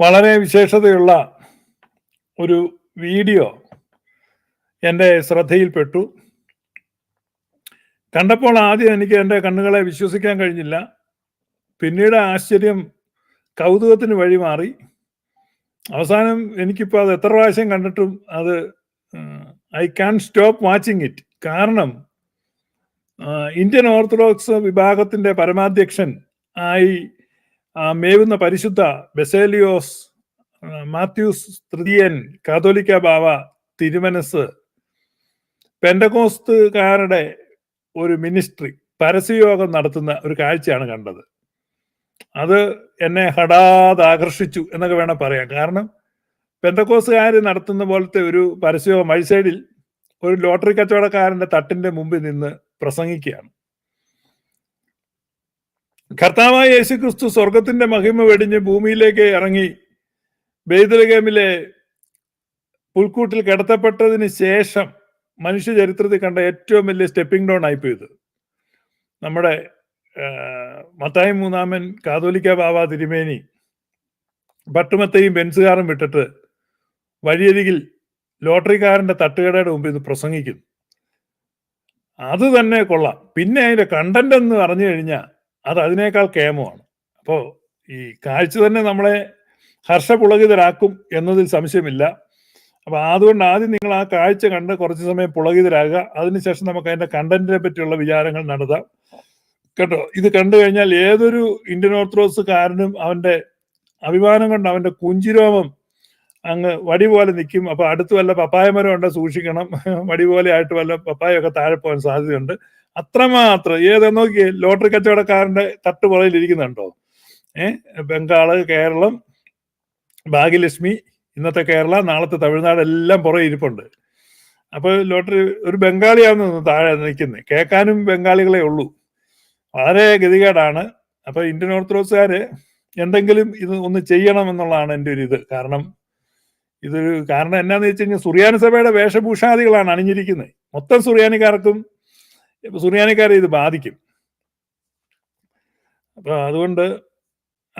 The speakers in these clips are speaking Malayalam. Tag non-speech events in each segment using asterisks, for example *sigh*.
വളരെ വിശേഷതയുള്ള ഒരു വീഡിയോ എന്റെ ശ്രദ്ധയിൽപ്പെട്ടു. കണ്ടപ്പോൾ ആദ്യം എനിക്ക് എന്റെ കണ്ണുകളെ വിശ്വസിക്കാൻ കഴിഞ്ഞില്ല. പിന്നീട് ആശ്ചര്യം കൗതുകത്തിന് വഴിമാറി അവസാനം എനിക്കിപ്പോൾ അത് എത്ര പ്രാവശ്യം കണ്ടിട്ടും അത് I can stop watching it. കാരണം ഇന്ത്യൻ ഓർത്തഡോക്സ് വിഭാഗത്തിന്റെ പരമാധ്യക്ഷൻ ആയി മേവുന്ന പരിശുദ്ധ ബെസേലിയോസ് മാത്യൂസ് തൃതീയൻ കാതോലിക്ക ബാവ തിരുമനസ് പെൻഡകോസ്തുകാരുടെ ഒരു മിനിസ്ട്രി പരസ്യയോഗം നടത്തുന്ന ഒരു കാഴ്ചയാണ് കണ്ടത്. അത് എന്നെ ഹഠാത് ആകർഷിച്ചു എന്നൊക്കെ വേണം പറയാം കാരണം പെന്തക്കോസുകാർ നടത്തുന്ന പോലത്തെ ഒരു പരസ്യയോഗം മൈസൈഡിൽ ഒരു ലോട്ടറി കച്ചവടക്കാരന്റെ തട്ടിന്റെ മുമ്പിൽ നിന്ന് പ്രസംഗിക്കുകയാണ്. കർത്താവായ യേശു ക്രിസ്തു സ്വർഗത്തിന്റെ മഹിമ വെടിഞ്ഞ് ഭൂമിയിലേക്ക് ഇറങ്ങി ബെയ്തലഗേമിലെ പുൽക്കൂട്ടിൽ കിടത്തപ്പെട്ടതിന് ശേഷം മനുഷ്യ ചരിത്രത്തിൽ കണ്ട ഏറ്റവും വലിയ സ്റ്റെപ്പിംഗ് ഡൗൺ ആയിപ്പോയത് നമ്മുടെ മത്തായി മൂന്നാമൻ കാതോലിക്ക ബാബ തിരുമേനി പട്ടുമത്തയും ബെൻസുകാരും വിട്ടിട്ട് വഴിയരികിൽ ലോട്ടറിക്കാരന്റെ തട്ടുകടയുടെ മുമ്പ് ഇത് പ്രസംഗിക്കുന്നു. അത് തന്നെ കൊള്ളാം. പിന്നെ അതിന്റെ കണ്ടന്റ് എന്ന് പറഞ്ഞു കഴിഞ്ഞാൽ അത് അതിനേക്കാൾ കേമമാണ്. അപ്പോൾ ഈ കാഴ്ച തന്നെ നമ്മളെ ഹർഷപുളകിതരാക്കും എന്നതിൽ സംശയമില്ല. അപ്പൊ അതുകൊണ്ട് ആദ്യം നിങ്ങൾ ആ കാഴ്ച കണ്ട് കുറച്ച് സമയം പുളകിതരാകുക. അതിനുശേഷം നമുക്ക് അതിന്റെ കണ്ടന്റിനെ പറ്റിയുള്ള വിചാരങ്ങൾ നടത്താം. കേട്ടോ? ഇത് കണ്ടു കഴിഞ്ഞാൽ ഏതൊരു ഇന്ത്യൻ ഓർത്തഡോക്സുകാരനും അവന്റെ അഭിമാനം കൊണ്ട് അവന്റെ കുഞ്ചിരോമം അങ്ങ് വടി പോലെ നിൽക്കും. അപ്പൊ അടുത്ത് വല്ല പപ്പായ മരം ഉണ്ട് സൂക്ഷിക്കണം. വടി പോലെ ആയിട്ട് വല്ല പപ്പായൊക്കെ താഴെ പോകാൻ സാധ്യതയുണ്ട്. അത്രമാത്രം ഏത് നോക്കിയേ ലോട്ടറി കച്ചവടക്കാരന്റെ തട്ടുപുറയിൽ ഇരിക്കുന്നുണ്ടോ? ഏഹ് ബംഗാൾ കേരളം ഭാഗ്യലക്ഷ്മി ഇന്നത്തെ കേരള നാളത്തെ തമിഴ്നാട് എല്ലാം പുറകെ ഇരിപ്പുണ്ട്. അപ്പൊ ലോട്ടറി ഒരു ബംഗാളിയാണെന്ന് താഴെ നിൽക്കുന്നത്. കേൾക്കാനും ബംഗാളികളെ ഉള്ളൂ. വളരെ ഗതികേടാണ്. അപ്പൊ ഇന്ത്യൻ ഓർത്തഡോക്സുകാര് എന്തെങ്കിലും ഇത് ഒന്ന് ചെയ്യണം എന്നുള്ളതാണ് എന്റെ ഒരു ഇത്. കാരണം ഇതൊരു കാരണം എന്നാന്ന് വെച്ച് കഴിഞ്ഞാൽ സുറിയാനി സഭയുടെ വേഷഭൂഷാദികളാണ് അണിഞ്ഞിരിക്കുന്നത്. മൊത്തം സുറിയാനിക്കാർക്കും ഇപ്പൊ സുറിയാനിക്കാരെ ഇത് ബാധിക്കും. അപ്പൊ അതുകൊണ്ട്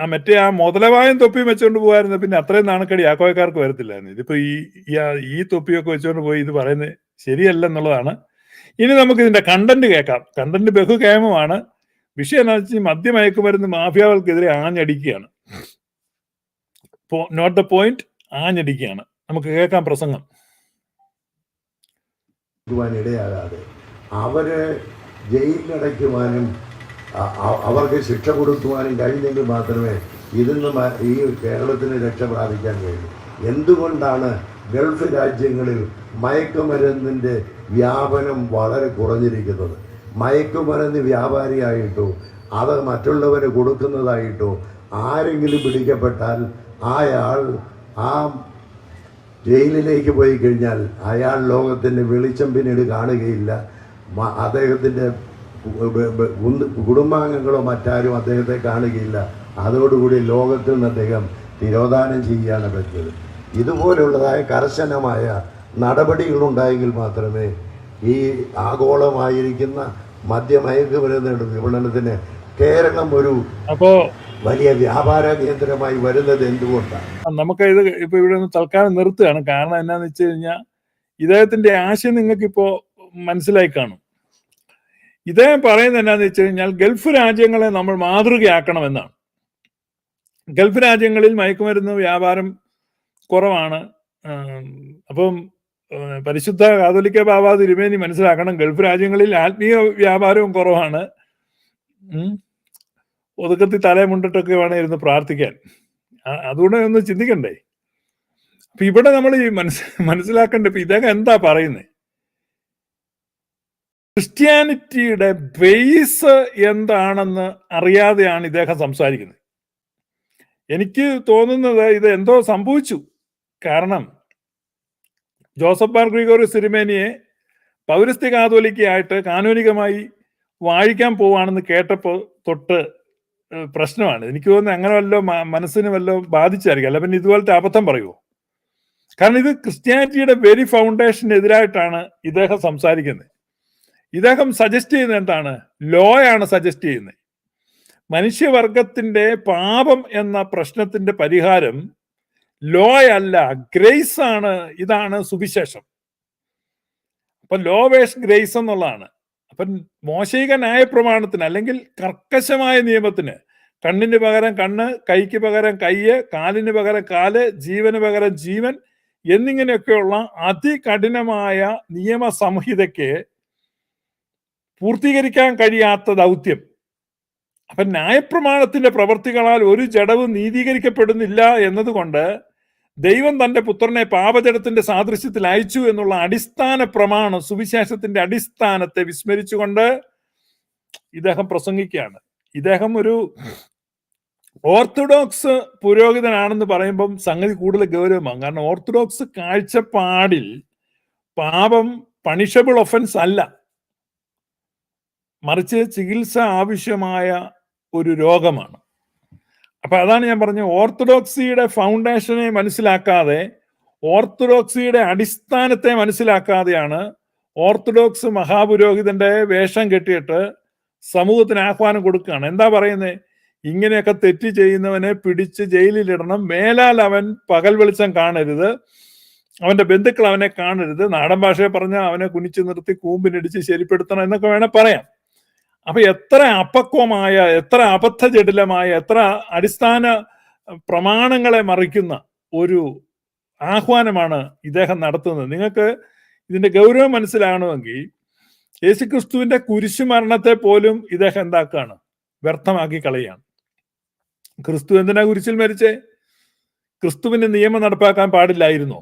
ആ മറ്റേ ആ മുതലവായം തൊപ്പിയും വെച്ചുകൊണ്ട് പോകായിരുന്നു പിന്നെ അത്രയും നാണക്കടി ആക്കോയക്കാർക്ക് വരത്തില്ലായിരുന്നു. ഇതിപ്പോ ഈ ഈ തൊപ്പിയൊക്കെ വെച്ചുകൊണ്ട് പോയി ഇത് പറയുന്നത് ശരിയല്ല എന്നുള്ളതാണ് ഇനി നമുക്ക് ഇതിന്റെ കണ്ടന്റ് കേൾക്കാം. കണ്ടന്റ് ബഹുകേമമാണ്. വിഷയം എന്താ വെച്ചാൽ മദ്യമയക്കുമരുന്ന് മാഫിയകൾക്കെതിരെ ആഞ്ഞടിക്കുകയാണ്. നോട്ട് ദ പോയിന്റ് ആഞ്ഞടിക്കുകയാണ്. നമുക്ക് കേൾക്കാം പ്രസംഗം. ഇടയാകാതെ അവരെ ജയിലിലടയ്ക്കുവാനും അവർക്ക് ശിക്ഷ കൊടുക്കുവാനും കഴിഞ്ഞെങ്കിൽ മാത്രമേ ഇതിൽ നിന്ന് ഈ കേരളത്തിന് രക്ഷ പ്രാപിക്കാൻ കഴിയൂ. എന്തുകൊണ്ടാണ് ഗൾഫ് രാജ്യങ്ങളിൽ മയക്കുമരുന്നിന്റെ വ്യാപനം വളരെ കുറഞ്ഞിരിക്കുന്നത്? മയക്കുമരുന്ന് വ്യാപാരിയായിട്ടോ അത് മറ്റുള്ളവന് കൊടുക്കുന്നതായിട്ടോ ആരെങ്കിലും പിടിക്കപ്പെട്ടാൽ അയാൾ ആ ജയിലിലേക്ക് പോയി കഴിഞ്ഞാൽ അയാൾ ലോകത്തിന്റെ വെളിച്ചം പിന്നീട് കാണുകയില്ല. അദ്ദേഹത്തിന്റെ കുടുംബാംഗങ്ങളോ മറ്റാരും അദ്ദേഹത്തെ കാണുകയില്ല. അതോടുകൂടി ലോകത്തിൽ നിന്ന് അദ്ദേഹം തിരോധാനം ചെയ്യുകയാണ് പറ്റിയത്. ഇതുപോലുള്ളതായ കർശനമായ നടപടികളുണ്ടായെങ്കിൽ മാത്രമേ ഈ ആഗോളമായിരിക്കുന്ന മദ്യമയക്കുമരുന്ന് വിപണനത്തിന് കേരളം ഒരു അപ്പോ വലിയ വ്യാപാര കേന്ദ്രമായി വരുന്നത് എന്തുകൊണ്ടാണ്? നമുക്ക് ഇത് ഇപ്പൊ ഇവിടെ നിന്ന് തൽക്കാലം നിർത്തുകയാണ്. കാരണം എന്നാന്ന് വെച്ച് കഴിഞ്ഞാൽ ഇദ്ദേഹത്തിന്റെ ആശയം നിങ്ങൾക്ക് ഇപ്പോ മനസ്സിലായി കാണും. ഇദ്ദേഹം പറയുന്നത് എന്നാന്ന് വെച്ച് കഴിഞ്ഞാൽ ഗൾഫ് രാജ്യങ്ങളെ നമ്മൾ മാതൃകയാക്കണമെന്നാണ്. ഗൾഫ് രാജ്യങ്ങളിൽ മയക്കുമരുന്ന് വ്യാപാരം കുറവാണ്. അപ്പം പരിശുദ്ധ കാതോലിക്ക ബാബ തിരുമേനി മനസ്സിലാക്കണം ഗൾഫ് രാജ്യങ്ങളിൽ ആത്മീയ വ്യാപാരവും കുറവാണ്. ഒതുക്കത്തി തലേ തലമുണ്ടിട്ടൊക്കെ വേണം ഇരുന്ന് പ്രാർത്ഥിക്കാൻ. അതുകൊണ്ട് ഒന്ന് ചിന്തിക്കണ്ടേ? അപ്പൊ ഇവിടെ നമ്മൾ മനസ് മനസ്സിലാക്കേണ്ട ഇപ്പൊ ഇദ്ദേഹം എന്താ പറയുന്നത് ക്രിസ്ത്യാനിറ്റിയുടെ ബേസ് എന്താണെന്ന് അറിയാതെയാണ് ഇദ്ദേഹം സംസാരിക്കുന്നത്. എനിക്ക് തോന്നുന്നത് ഇത് എന്തോ സംഭവിച്ചു. കാരണം ജോസഫ് മാർ ഗ്രിഗോറി സിരിമേനിയെ പൗരസ്ത്യ കാതോലിക്കയായിട്ട് കാനൂനികമായി വാഴിക്കാൻ പോവാണെന്ന് കേട്ടപ്പോൾ തൊട്ട് പ്രശ്നമാണ്. എനിക്ക് തോന്നുന്നത് അങ്ങനെ വല്ലോ മനസ്സിന് വല്ലോ ബാധിച്ചായിരിക്കും. അല്ല പിന്നെ ഇതുപോലത്തെ അബദ്ധം പറയുമോ കാരണം ഇത് ക്രിസ്ത്യാനിറ്റിയുടെ വെരി ഫൗണ്ടേഷനെതിരായിട്ടാണ് ഇദ്ദേഹം സംസാരിക്കുന്നത്. ഇദ്ദേഹം സജസ്റ്റ് ചെയ്യുന്നത് എന്താണ്? ലോയാണ് സജസ്റ്റ് ചെയ്യുന്നത്. മനുഷ്യവർഗത്തിന്റെ പാപം എന്ന പ്രശ്നത്തിന്റെ പരിഹാരം ലോ അല്ല ഗ്രേസ് ആണ് ഇതാണ് സുവിശേഷം. അപ്പൊ ലോ വേഷ് ഗ്രേസ് എന്നുള്ളതാണ്. അപ്പൊ ന്യായ പ്രമാണത്തിന് അല്ലെങ്കിൽ കർക്കശമായ നിയമത്തിന് കണ്ണിന് പകരം കണ്ണ് കൈക്ക് പകരം കയ്യ് കാലിന് പകരം കാൽ ജീവന് പകരം ജീവൻ എന്നിങ്ങനെയൊക്കെയുള്ള അതികഠിനമായ നിയമ സംഹിതയ്ക്ക് പൂർത്തീകരിക്കാൻ കഴിയാത്ത ദൗത്യം. അപ്പൊ ന്യായപ്രമാണത്തിന്റെ പ്രവർത്തികളാൽ ഒരു ജഡവും നീതീകരിക്കപ്പെടുന്നില്ല എന്നതുകൊണ്ട് ദൈവം തന്റെ പുത്രനെ പാപജടത്തിന്റെ സാദൃശ്യത്തിൽ അയച്ചു എന്നുള്ള അടിസ്ഥാന പ്രമാണം സുവിശേഷത്തിന്റെ അടിസ്ഥാനത്തെ വിസ്മരിച്ചുകൊണ്ട് ഇദ്ദേഹം പ്രസംഗിക്കുകയാണ്. ഇദ്ദേഹം ഒരു ഓർത്തഡോക്സ് പുരോഹിതനാണെന്ന് പറയുമ്പം സംഗതി കൂടുതൽ ഗൗരവമാണ് കാരണം ഓർത്തഡോക്സ് കാഴ്ചപ്പാടിൽ പാപം പണിഷബിൾ ഒഫൻസ് അല്ല. മറിച്ച് ചികിത്സ ആവശ്യമായ ഒരു രോഗമാണ്. അപ്പൊ അതാണ് ഞാൻ പറഞ്ഞത്. ഓർത്തഡോക്സിയുടെ ഫൗണ്ടേഷനെ മനസ്സിലാക്കാതെ ഓർത്തഡോക്സിയുടെ അടിസ്ഥാനത്തെ മനസ്സിലാക്കാതെയാണ് ഓർത്തഡോക്സ് മഹാപുരോഹിതന്റെ വേഷം കെട്ടിയിട്ട് സമൂഹത്തിന് ആഹ്വാനം കൊടുക്കുകയാണ്. എന്താ പറയുന്നത് ഇങ്ങനെയൊക്കെ തെറ്റ് ചെയ്യുന്നവനെ പിടിച്ച് ജയിലിലിടണം. മേലാൽ അവൻ പകൽ വെളിച്ചം കാണരുത്. അവന്റെ ബന്ധുക്കൾ അവനെ കാണരുത്. നാടൻ ഭാഷയെ പറഞ്ഞാൽ അവനെ കുനിച്ചു നിർത്തി കൂമ്പിനിടിച്ച് ശരിപ്പെടുത്തണം എന്നൊക്കെ വേണേൽ പറയാം. അപ്പൊ എത്ര അപക്വമായ എത്ര അബദ്ധജടിലമായ എത്ര അടിസ്ഥാന പ്രമാണങ്ങളെ മറിക്കുന്ന ഒരു ആഹ്വാനമാണ് ഇദ്ദേഹം നടത്തുന്നത്. നിങ്ങൾക്ക് ഇതിന്റെ ഗൗരവം മനസ്സിലാകണമെങ്കിൽ യേശുക്രിസ്തുവിന്റെ കുരിശുമരണത്തെ പോലും ഇദ്ദേഹം എന്താക്കുകയാണ് വ്യർത്ഥമാക്കി കളയാണ്. ക്രിസ്തു എന്തിനാ കുരിശിൽ മരിച്ചേ? ക്രിസ്തുവിന്റെ നിയമം നടപ്പാക്കാൻ പാടില്ലായിരുന്നോ?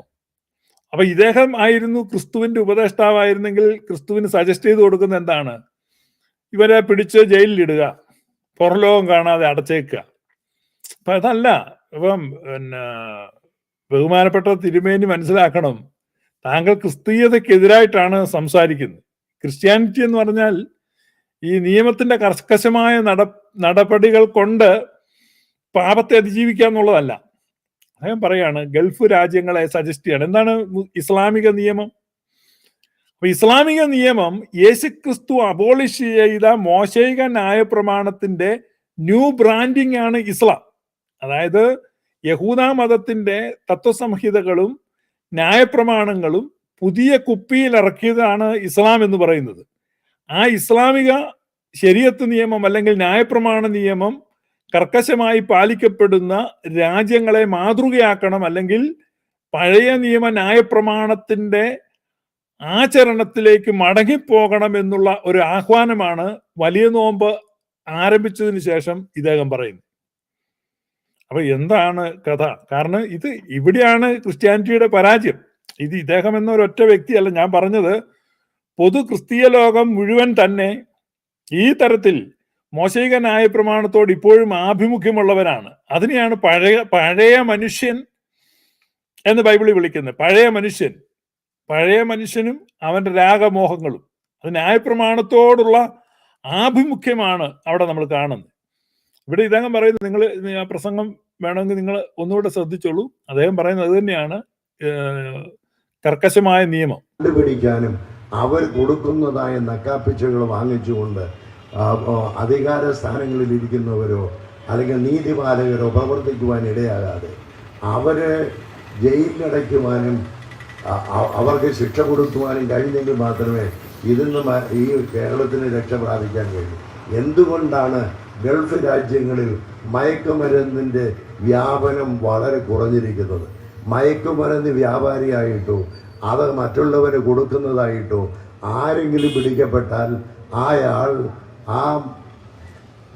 അപ്പൊ ഇദ്ദേഹം ആയിരുന്നു ക്രിസ്തുവിന്റെ ഉപദേഷ്ടാവായിരുന്നെങ്കിൽ ക്രിസ്തുവിന് സജസ്റ്റ് ചെയ്ത് കൊടുക്കുന്ന എന്താണ്? ഇവരെ പിടിച്ച് ജയിലിലിടുക. പുറലോകം കാണാതെ അടച്ചേക്കുക. അപ്പൊ അതല്ല. ഇപ്പം പിന്നെ ബഹുമാനപ്പെട്ട തിരുമേനി മനസ്സിലാക്കണം. താങ്കൾ ക്രിസ്തീയതക്കെതിരായിട്ടാണ് സംസാരിക്കുന്നത്. ക്രിസ്ത്യാനിറ്റി എന്ന് പറഞ്ഞാൽ ഈ നിയമത്തിന്റെ കർക്കശമായ നട നടപടികൾ കൊണ്ട് പാപത്തെ അതിജീവിക്കുക എന്നുള്ളതല്ല. അദ്ദേഹം പറയാണ് ഗൾഫ് രാജ്യങ്ങളെ സജസ്റ്റ് ചെയ്യാണ്. എന്താണ് ഇസ്ലാമിക നിയമം? അപ്പൊ ഇസ്ലാമിക നിയമം യേശുക്രിസ്തു അബോളിഷ് ചെയ്ത മോശൈക ന്യായപ്രമാണത്തിന്റെ ന്യൂ ബ്രാൻഡിംഗ് ആണ് ഇസ്ലാം. അതായത് യഹൂദ മതത്തിന്റെ തത്വസംഹിതകളും ന്യായപ്രമാണങ്ങളും പുതിയ കുപ്പിയിൽ ഇറക്കിയതാണ് ഇസ്ലാം എന്ന് പറയുന്നത്. ആ ഇസ്ലാമിക ശരിയത്ത് നിയമം അല്ലെങ്കിൽ ന്യായപ്രമാണ നിയമം കർക്കശമായി പാലിക്കപ്പെടുന്ന രാജ്യങ്ങളെ മാതൃകയാക്കണം അല്ലെങ്കിൽ പഴയ നിയമ ന്യായപ്രമാണത്തിന്റെ ആചരണത്തിലേക്ക് മടങ്ങിപ്പോകണം എന്നുള്ള ഒരു ആഹ്വാനമാണ് വലിയ നോമ്പ് ആരംഭിച്ചതിന് ശേഷം ഇദ്ദേഹം പറയുന്നത്. അപ്പൊ എന്താണ് കഥ? കാരണം ഇത് ഇവിടെയാണ് ക്രിസ്ത്യാനിറ്റിയുടെ പരാജയം. ഇത് ഇദ്ദേഹം എന്നൊരൊറ്റ വ്യക്തിയല്ല. ഞാൻ പറഞ്ഞത് പൊതു ക്രിസ്തീയ ലോകം മുഴുവൻ തന്നെ ഈ തരത്തിൽ മോശിക ന്യായ പ്രമാണത്തോട് ഇപ്പോഴും ആഭിമുഖ്യമുള്ളവരാണ്. അതിനെയാണ് പഴയ പഴയ മനുഷ്യൻ എന്ന് ബൈബിളിൽ വിളിക്കുന്നത്. പഴയ മനുഷ്യൻ. പഴയ മനുഷ്യനും അവന്റെ രാഗമോഹങ്ങളും. അത് ന്യായപ്രമാണത്തോടുള്ള ആഭിമുഖ്യമാണ് അവിടെ നമ്മൾ കാണുന്നത്. ഇവിടെ ഇദ്ദേഹം പറയുന്നത് നിങ്ങൾ ആ പ്രസംഗം വേണമെങ്കിൽ നിങ്ങൾ ഒന്നുകൂടെ ശ്രദ്ധിച്ചോളൂ. അദ്ദേഹം പറയുന്നത് തന്നെയാണ് കർക്കശമായ നിയമം. കണ്ടുപിടിക്കാനും അവർ കൊടുക്കുന്നതായ നക്കാപ്പിച്ചകൾ വാങ്ങിച്ചുകൊണ്ട് അധികാര സ്ഥാനങ്ങളിൽ ഇരിക്കുന്നവരോ അല്ലെങ്കിൽ നീതിപാലകരോ പ്രവർത്തിക്കുവാൻ ഇടയാകാതെ അവരെ ജയിലിലടയ്ക്കുവാനും അവർക്ക് ശിക്ഷ കൊടുക്കുവാനും കഴിഞ്ഞെങ്കിൽ മാത്രമേ ഇതിൽ നിന്ന് ഈ കേരളത്തിന് രക്ഷ പ്രാപിക്കാൻ കഴിയൂ. എന്തുകൊണ്ടാണ് ഗൾഫ് രാജ്യങ്ങളിൽ മയക്കുമരുന്നിന്റെ വ്യാപനം വളരെ കുറഞ്ഞിരിക്കുന്നത്? മയക്കുമരുന്ന് വ്യാപാരിയായിട്ടോ അത് മറ്റുള്ളവരെ കൊടുക്കുന്നതായിട്ടോ ആരെങ്കിലും പിടിക്കപ്പെട്ടാൽ അയാൾ ആ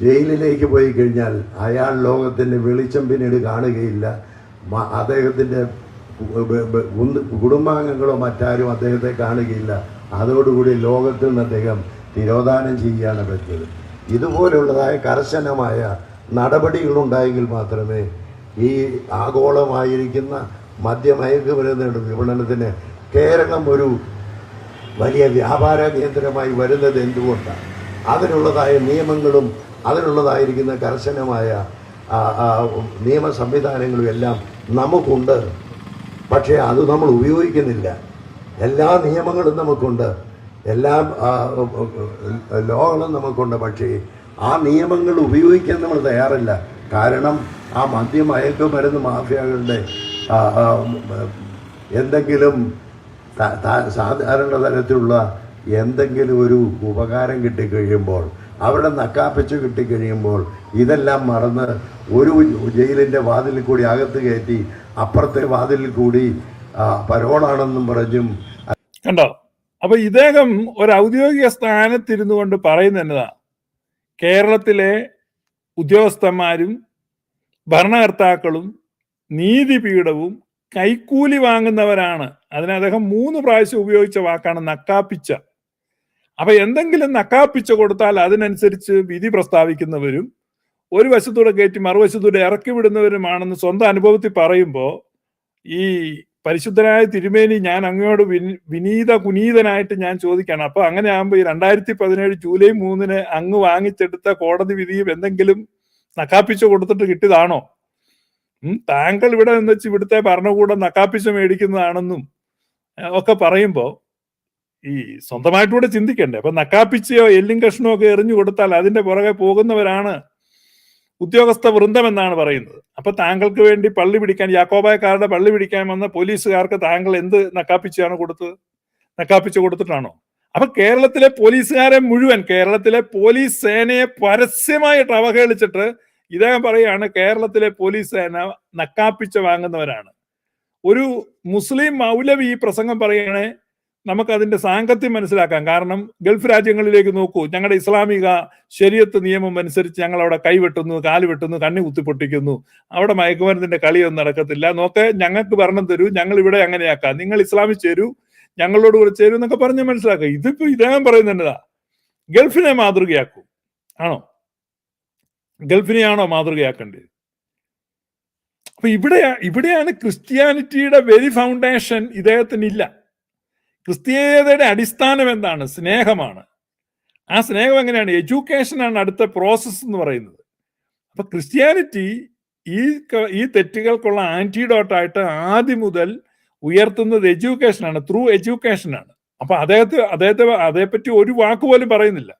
ജയിലിലേക്ക് പോയി കഴിഞ്ഞാൽ അയാൾ ലോകത്തിന്റെ വെളിച്ചം പിന്നീട് കാണുകയില്ല. അദ്ദേഹത്തിന്റെ കുടുംബാംഗങ്ങളോ മറ്റാരും അദ്ദേഹത്തെ കാണുകയില്ല. അതോടുകൂടി ലോകത്തിൽ നിന്ന് അദ്ദേഹം തിരോധാനം ചെയ്യുകയാണ് പറ്റിയത്. ഇതുപോലുള്ളതായ കർശനമായ നടപടികളുണ്ടായെങ്കിൽ മാത്രമേ ഈ ആഗോളമായിരിക്കുന്ന മദ്യമയക്കുമരുന്ന വിപണനത്തിന് കേരളം ഒരു വലിയ വ്യാപാര കേന്ദ്രമായി വരുന്നത് എന്തുകൊണ്ടാണ്? അതിനുള്ളതായ നിയമങ്ങളും അതിനുള്ളതായിരിക്കുന്ന കർശനമായ നിയമ സംവിധാനങ്ങളും എല്ലാം നമുക്കുണ്ട്. പക്ഷേ അത് നമ്മൾ ഉപയോഗിക്കുന്നില്ല. എല്ലാ നിയമങ്ങളും നമുക്കുണ്ട്. എല്ലാ ലോകളും നമുക്കുണ്ട്. പക്ഷേ ആ നിയമങ്ങൾ ഉപയോഗിക്കാൻ നമ്മൾ തയ്യാറല്ല. കാരണം ആ മദ്യമയക്കുമരുന്ന് മാഫിയകളുടെ ആ, ആ, എന്തെങ്കിലും സാധാരണ തരത്തിലുള്ള എന്തെങ്കിലും ഒരു ഉപകാരം കിട്ടിക്കഴിയുമ്പോൾ അവിടെ നക്കാപ്പിച്ച് കിട്ടിക്കഴിയുമ്പോൾ ഇതെല്ലാം മറന്ന് ഒരു ജയിലിന്റെ വാതിലിൽ കൂടി അകത്ത് കയറ്റി അപ്പുറത്തെ വാതിലിൽ കൂടി പരോളാണെന്നും പറഞ്ഞും. കണ്ടോ? അപ്പൊ ഇദ്ദേഹം ഒരു ഔദ്യോഗിക സ്ഥാനത്തിരുന്നു കൊണ്ട് പറയുന്ന എന്നതാ? കേരളത്തിലെ ഉദ്യോഗസ്ഥന്മാരും ഭരണകർത്താക്കളും നീതിപീഠവും കൈക്കൂലി വാങ്ങുന്നവരാണ്. അതിന് അദ്ദേഹം മൂന്ന് പ്രാവശ്യം ഉപയോഗിച്ച വാക്കാണ് നക്കാപ്പിച്ച. അപ്പൊ എന്തെങ്കിലും നക്കാപ്പിച്ച് കൊടുത്താൽ അതിനനുസരിച്ച് വിധി പ്രസ്താവിക്കുന്നവരും ഒരു വശത്തൂടെ കയറ്റി മറുവശത്തൂടെ ഇറക്കി വിടുന്നവരുമാണെന്ന് സ്വന്തം അനുഭവത്തിൽ പറയുമ്പോൾ ഈ പരിശുദ്ധനായ തിരുമേനി ഞാൻ അങ്ങയോട് വിനീത കുനീതനായിട്ട് ഞാൻ ചോദിക്കുകയാണ്. അപ്പൊ അങ്ങനെ ആകുമ്പോൾ ഈ രണ്ടായിരത്തി പതിനേഴ് ജൂലൈ മൂന്നിന് അങ്ങ് വാങ്ങിച്ചെടുത്ത കോടതി വിധിയും എന്തെങ്കിലും നക്കാപ്പിച്ച് കൊടുത്തിട്ട് കിട്ടിയതാണോ? താങ്കൾ ഇവിടെ നിന്ന് വെച്ച് ഇവിടുത്തെ ഭരണകൂടം നക്കാപ്പിച്ച് മേടിക്കുന്നതാണെന്നും ഒക്കെ പറയുമ്പോ ഈ സ്വന്തമായിട്ടൂടെ ചിന്തിക്കണ്ടേ? അപ്പൊ നക്കാപ്പിച്ചയോ എല്ലും കഷ്ണോ ഒക്കെ എറിഞ്ഞു കൊടുത്താൽ അതിന്റെ പുറകെ പോകുന്നവരാണ് ഉദ്യോഗസ്ഥ വൃന്ദം എന്നാണ് പറയുന്നത്. അപ്പൊ താങ്കൾക്ക് വേണ്ടി പള്ളി പിടിക്കാൻ യാക്കോബായക്കാരുടെ പള്ളി പിടിക്കാൻ വന്ന പോലീസുകാർക്ക് താങ്കൾ എന്ത് നക്കാപ്പിച്ചാണ് കൊടുത്തത്? നക്കാപ്പിച്ച് കൊടുത്തിട്ടാണോ? അപ്പൊ കേരളത്തിലെ പോലീസുകാരെ മുഴുവൻ കേരളത്തിലെ പോലീസ് സേനയെ പരസ്യമായിട്ട് അവഹേളിച്ചിട്ട് ഇദ്ദേഹം പറയാണ് കേരളത്തിലെ പോലീസ് സേന നക്കാപ്പിച്ച വാങ്ങുന്നവരാണ്. ഒരു മുസ്ലിം മൗലവി ഈ പ്രസംഗം പറയണേ നമുക്ക് അതിന്റെ സാങ്കത്യം മനസ്സിലാക്കാം. കാരണം ഗൾഫ് രാജ്യങ്ങളിലേക്ക് നോക്കൂ. ഞങ്ങളുടെ ഇസ്ലാമിക ശരീരത്ത് നിയമം അനുസരിച്ച് ഞങ്ങൾ അവിടെ കൈവെട്ടുന്നു കാൽ വെട്ടുന്നു കണ്ണി കുത്തിപ്പൊട്ടിക്കുന്നു. അവിടെ മയക്കുമരുന്നിന്റെ കളിയൊന്നും നടക്കത്തില്ല. നോക്കെ ഞങ്ങൾക്ക് ഭരണം തരൂ ഞങ്ങൾ ഇവിടെ അങ്ങനെയാക്കാം. നിങ്ങൾ ഇസ്ലാമിൽ ചേരൂ ഞങ്ങളോട് കൂടെ ചേരൂ എന്നൊക്കെ പറഞ്ഞ് മനസ്സിലാക്കുക ഇതിപ്പോ ഇദ്ദേഹം പറയുന്നതാ ഗൾഫിനെ മാതൃകയാക്കൂ. ആണോ? ഗൾഫിനെയാണോ മാതൃകയാക്കേണ്ടത്? അപ്പൊ ഇവിടെ ഇവിടെയാണ് ക്രിസ്ത്യാനിറ്റിയുടെ വെരി ഫൗണ്ടേഷൻ ഇദ്ദേഹത്തിനില്ല. ക്രിസ്തീയതയുടെ അടിസ്ഥാനം എന്താണ്? സ്നേഹമാണ്. ആ സ്നേഹം എങ്ങനെയാണ്? എഡ്യൂക്കേഷനാണ് അടുത്ത പ്രോസസ്സ് എന്ന് പറയുന്നത്. അപ്പൊ ക്രിസ്ത്യാനിറ്റി ഈ ഈ തെറ്റുകൾക്കുള്ള ആന്റിഡോട്ടായിട്ട് ആദ്യം മുതൽ ഉയർത്തുന്നത് എഡ്യൂക്കേഷനാണ് ത്രൂ എഡ്യൂക്കേഷനാണ് അപ്പൊ അദ്ദേഹത്തെ അദ്ദേഹത്തെ അതേപ്പറ്റി ഒരു വാക്ക് പോലും പറയുന്നില്ല.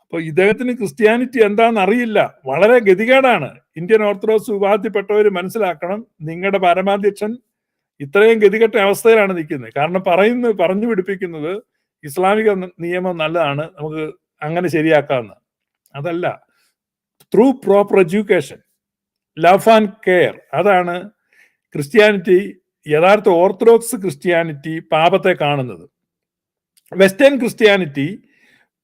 അപ്പൊ ഇദ്ദേഹത്തിന് ക്രിസ്ത്യാനിറ്റി എന്താണെന്ന് അറിയില്ല. വളരെ ഗതികേടാണ്. ഇന്ത്യൻ ഓർത്തഡോക്സ് വിഭാഗത്തിൽപ്പെട്ടവർ മനസ്സിലാക്കണം. നിങ്ങളുടെ പരമാധ്യക്ഷൻ ഇത്രയും ഗതികെട്ട അവസ്ഥയിലാണ് നിൽക്കുന്നത്. കാരണം പറയുന്നു പറഞ്ഞു പിടിപ്പിക്കുന്നത് ഇസ്ലാമിക നിയമം നല്ലതാണ് നമുക്ക് അങ്ങനെ ശരിയാക്കാവുന്ന. അതല്ല. Through proper education love and care അതാണ് ക്രിസ്ത്യാനിറ്റി യഥാർത്ഥ ഓർത്തഡോക്സ് ക്രിസ്ത്യാനിറ്റി പാപത്തെ കാണുന്നത്. വെസ്റ്റേൺ ക്രിസ്ത്യാനിറ്റി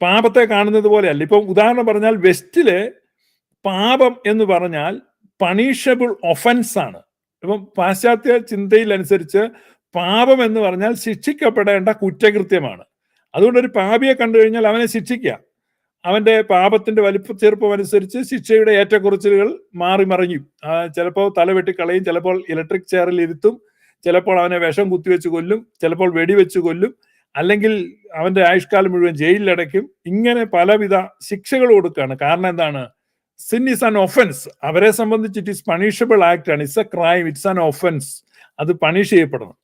പാപത്തെ കാണുന്നത് പോലെയല്ല. ഇപ്പം ഉദാഹരണം പറഞ്ഞാൽ വെസ്റ്റിലെ പാപം എന്ന് പറഞ്ഞാൽ പണീഷബിൾ ഒഫൻസ് ആണ്. ഇപ്പം പാശ്ചാത്യ ചിന്തയിൽ അനുസരിച്ച് പാപം എന്ന് പറഞ്ഞാൽ ശിക്ഷിക്കപ്പെടേണ്ട കുറ്റകൃത്യമാണ്. അതുകൊണ്ട് ഒരു പാപിയെ കണ്ടു കഴിഞ്ഞാൽ അവനെ ശിക്ഷിക്കുക. അവന്റെ പാപത്തിന്റെ വലിപ്പ ചെറുപ്പം അനുസരിച്ച് ശിക്ഷയുടെ ഏറ്റക്കുറച്ചിലുകൾ മാറി മറിഞ്ഞു. ചിലപ്പോൾ തല വെട്ടിക്കളയും ചിലപ്പോൾ ഇലക്ട്രിക് ചെയറിൽ ഇരുത്തും ചിലപ്പോൾ അവനെ വിഷം കുത്തിവെച്ച് കൊല്ലും ചിലപ്പോൾ വെടിവെച്ച് കൊല്ലും അല്ലെങ്കിൽ അവന്റെ ആയുഷ്കാലം മുഴുവൻ ജയിലിലടയ്ക്കും. ഇങ്ങനെ പലവിധ ശിക്ഷകൾ കൊടുക്കുകയാണ്. കാരണം എന്താണ്? സിൻ ഇസ് ആൻ ഒഫൻസ് അവരെ സംബന്ധിച്ച് ഇറ്റ് ഇസ് പണിഷബിൾ ആക്ട് ആണ്. It's a crime it's an offence അത് പണിഷ് ചെയ്യപ്പെടണം